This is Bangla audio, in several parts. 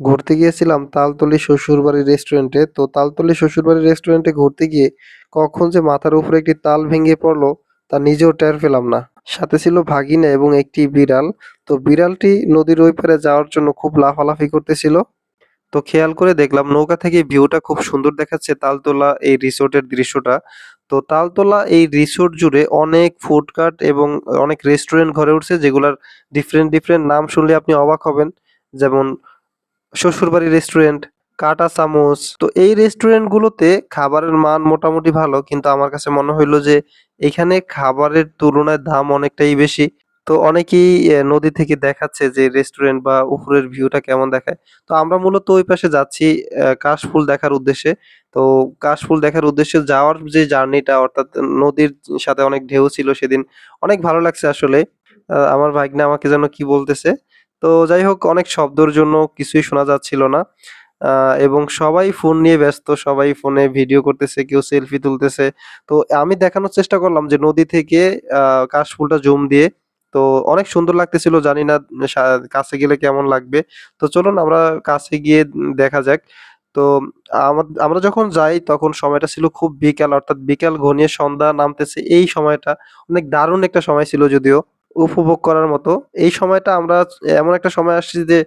ঘুরতে গিয়েছিলাম তালতলি শ্বশুরবাড়ির রেস্টুরেন্টে তো তালতলি শ্বশুরবাড়ির রেস্টুরেন্টে ঘুরতে গিয়ে কখন যে মাথার উপরে একটি তাল ভেঙে পড়ল, তা নিজেও টের পেলাম না। সাথে ছিল ভাগিনা এবং একটি বিড়াল। তো বিড়ালটি নদীর ওই পারে যাওয়ার জন্য খুব লাফালাফি করতেছিল। তো খেয়াল করে দেখলাম নৌকা থেকে ভিউটা খুব সুন্দর দেখাচ্ছে তালতলা এই রিসোর্টের দৃশ্যটা। তো তালতলা এই রিসোর্ট জুড়ে অনেক ফুডকার্ট এবং অনেক রেস্টুরেন্ট ঘরে উঠছে, যেগুলার ডিফারেন্ট ডিফারেন্ট নাম শুনলে আপনি অবাক হবেন। যেমন শ্বশুরবাড়ি রেস্টুরেন্ট কাটা চামচ। তো এই রেস্টুরেন্ট গুলোতে খাবারের মান মোটামুটি ভালো, কিন্তু আমার কাছে মনে হইল যে এখানে খাবারের তুলনায় দাম অনেকটাই বেশি। তো অনেকেই নদী থেকে দেখাচ্ছে যে রেস্টুরেন্ট বা উপরের ভিউটা কেমন দেখায়। তো আমরা মূলত ওই পাশে যাচ্ছি কাশফুল দেখার উদ্দেশ্যে। তো কাশফুল দেখার উদ্দেশ্যে যাওয়ার যে জার্নিটা, অর্থাৎ নদীর সাথে অনেক ঢেউ ছিল সেদিন, অনেক ভালো লাগছে আসলে। আমার ভাগ্নে আমাকে যেন কি বলতেছে তো যাই হোক, অনেক শব্দর জন্য কিছুই শোনা যাচ্ছিল না। এবং সবাই ফোন নিয়ে ব্যস্ত, সবাই ফোনে ভিডিও করতেছে, কেউ সেলফি তুলতেছে। তো আমি দেখানোর চেষ্টা করলাম যে নদী থেকে কাশফুলটা জুম দিয়ে, তো অনেক সুন্দর লাগতেছিল, জানি না কাছে গেলে কেমন লাগবে। তো চলুন আমরা কাছে গিয়ে দেখা যাক। তো আমরা যখন যাই, তখন সময়টা ছিল খুব বিকাল, অর্থাৎ বিকাল ঘনিয়ে সন্ধ্যা নামতেছে। এই সময়টা অনেক দারুণ একটা সময় ছিল যদিও। উপভোগ করার মতো। এই সময়টা আমরা, এমন একটা সময় আসছি যে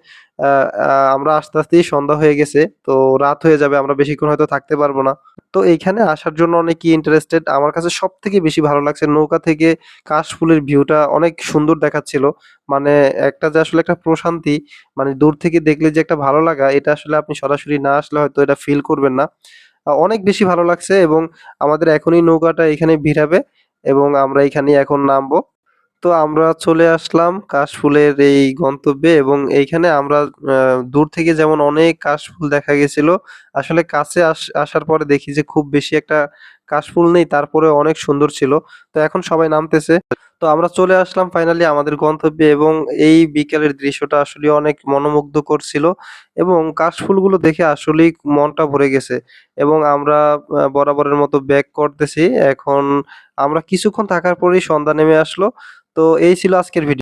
আমরা আস্তে আস্তেই সন্ধ্যা হয়ে গেছে, তো রাত হয়ে যাবে, আমরা বেশিক্ষণ হয়তো থাকতে পারব না। তো এইখানে আসার জন্য অনেকই ইন্টারেস্টেড আমার কাছে সব থেকে বেশি ভালো লাগছে নৌকা থেকে কাশফুলের ভিউটা অনেক সুন্দর দেখাচ্ছিল। মানে একটা যে আসলে একটা প্রশান্তি মানে দূর থেকে দেখলে যে একটা ভালো লাগা, এটা আসলে আপনি সরাসরি না আসলে হয়তো এটা ফিল করবেন না। অনেক বেশি ভালো লাগছে এবং আমাদের এখনই নৌকাটা এখানে ভিড়াবে এবং আমরা এখানেই এখন নামবো। তো আমরা চলে আসলাম কাশফুলের এই গন্তব্যে এবং এইখানে আমরা দূর থেকে যেমন অনেক কাশফুল দেখা গেছিল, আসলে কাছে আস- আসার পরে দেখি যে খুব বেশি একটা কাশফুল নেই, তারপরে অনেক সুন্দর ছিল। তো এখন সবাই নামতেছে। তো আমরা চলে আসলাম ফাইনালি আমাদের গন্তব্যে এবং এই বিকেলের দৃশ্যটা আসলে অনেক মনোমুগ্ধকর ছিল এবং কাশফুলগুলো দেখে আসলেই মনটা ভরে গেছে এবং আমরা বরাবরের মতো ব্যাক করতেছি। এখন আমরা কিছুক্ষণ থাকার পরেই সন্ধ্যা নেমে আসলো। তো এই ছিল আজকের ভিডিও